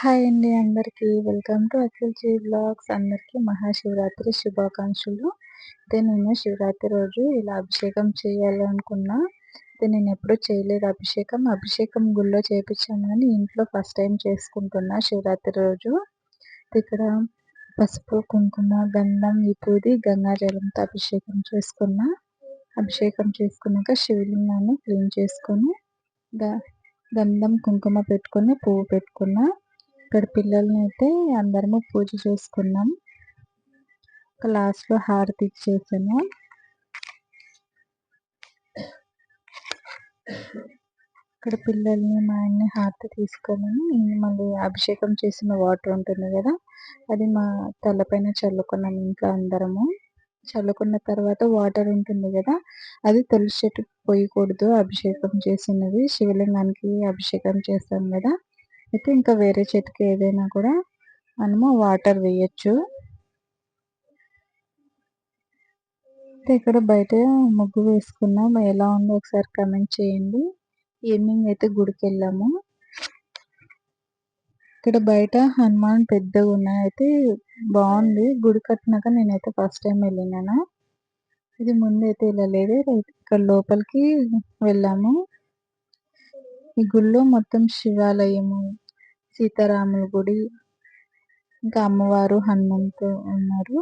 Hi అండి అందరికీ. Welcome to Akhil ji blogs. అందరికీ మహాశివరాత్రి శుభాకాంక్షలు. అయితే నేను శివరాత్రి రోజు ఇలా అభిషేకం చేయాలనుకున్నా. అయితే నేను ఎప్పుడూ చేయలేదు అభిషేకం. అభిషేకం గుళ్ళో చేయించాను కానీ ఇంట్లో ఫస్ట్ టైం చేసుకుంటున్నా శివరాత్రి రోజు. ఇక్కడ పసుపు కుంకుమ గంధం విభూది గంగాజలంతో అభిషేకం చేసుకున్నా. అభిషేకం చేసుకున్నాక శివలింగాన్ని క్లీన్ చేసుకొని గంధం కుంకుమ పెట్టుకొని పువ్వు పెట్టుకున్నా. ఇక్కడ పిల్లల్ని అయితే అందరము పూజ చేసుకున్నాం. లాస్ట్లో హారతి ఇచ్చేసాము ఇక్కడ పిల్లల్ని మా ఆయన్ని హారతి తీసుకొని మళ్ళీ అభిషేకం చేసిన వాటర్ ఉంటుంది కదా అది మా తలపైన చల్లుకున్నాం ఇంట్లో అందరము. చల్లుకున్న తర్వాత వాటర్ ఉంటుంది కదా అది తులసి చెట్టుకు పోయకూడదు అభిషేకం చేసినది శివలింగానికి అభిషేకం చేస్తాం కదా అయితే ఇంకా వేరే చెట్టుకి ఏదైనా కూడా మనము వాటర్ వేయచ్చు. ఇక్కడ బయట ముగ్గు వేసుకున్నాం. ఎలా ఉందో ఒకసారి కమెంట్ చేయండి. ఈవినింగ్ అయితే గుడికి వెళ్ళాము ఇక్కడ బయట హనుమాన్ పెద్దగా ఉన్నాయి. అయితే బాగుంది. గుడి కట్టినాక నేనైతే ఫస్ట్ టైం వెళ్ళినాను. ఇది ముందు అయితే వెళ్ళలేదు. ఇక్కడ లోపలికి వెళ్ళాము. ఈ గుళ్ళో మొత్తం శివాలయము సీతారాముల గుడి. ఇంకా అమ్మవారు హనుమంతు ఉన్నారు.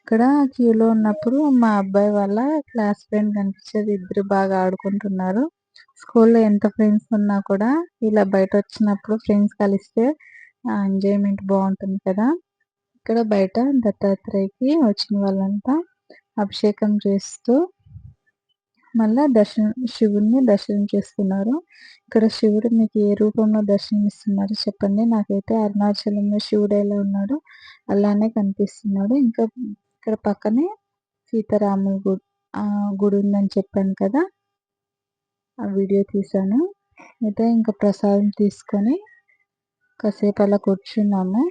ఇక్కడ క్యూలో ఉన్నప్పుడు మా అబ్బాయి వాళ్ళ క్లాస్ ఫ్రెండ్ కనిపించేది ఇద్దరు బాగా ఆడుకుంటున్నారు. స్కూల్లో ఎంత ఫ్రెండ్స్ ఉన్నా కూడా ఇలా బయట వచ్చినప్పుడు ఫ్రెండ్స్ కలిస్తే ఎంజాయ్మెంట్ బాగుంటుంది కదా. ఇక్కడ బయట దత్తాత్రేయకి వచ్చిన వాళ్ళంతా అభిషేకం చేస్తూ మళ్ళా దర్శనం శివుడిని దర్శనం చేసుకున్నారు ఇక్కడ శివుడు మీకు ఏ రూపంలో దర్శనం ఇస్తున్నారు చెప్పండి. నాకైతే అరుణాచలంలో శివుడు ఎలా ఉన్నాడు అలానే కనిపిస్తున్నాడు. ఇంకా ఇక్కడ పక్కనే సీతారాముల గుడి ఆ గుడి ఉందని చెప్పాను కదా ఆ వీడియో తీశాను. అయితే ఇంకా ప్రసాదం తీసుకొని కాసేపు అలా కూర్చున్నాము.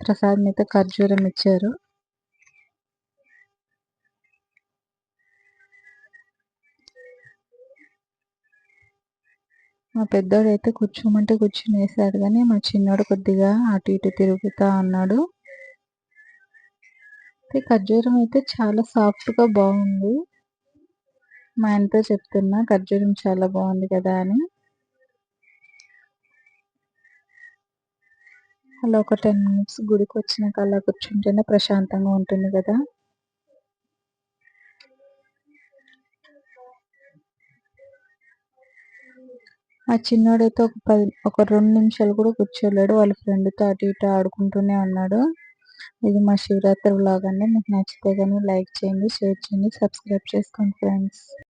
ప్రసాదం అయితే ఖర్జూరం ఇచ్చారు. మా పెద్దోడు అయితే కూర్చోమంటే కూర్చుని వేసాడు కానీ మా చిన్నోడు కొద్దిగా అటు ఇటు తిరుగుతా ఉన్నాడు. ఖర్జూరం అయితే చాలా సాఫ్ట్గా బాగుంది. మా ఆయనతో చెప్తున్నా ఖర్జూరం చాలా బాగుంది కదా అని. అలా ఒక టెన్ మినిట్స్ గుడికి వచ్చినాక అలా కూర్చుంటేనే ప్రశాంతంగా ఉంటుంది కదా. ఆ చిన్నోడైతే ఒక పది ఒక రెండు నిమిషాలు కూడా కూర్చోలేడు. వాళ్ళ ఫ్రెండ్తో అటు ఇటు ఆడుకుంటూనే ఉన్నాడు. ఇది మా శివరాత్రి లాగానే మీకు నచ్చితే కానీ లైక్ చేయండి షేర్ చేయండి సబ్స్క్రైబ్ చేసుకోండి ఫ్రెండ్స్.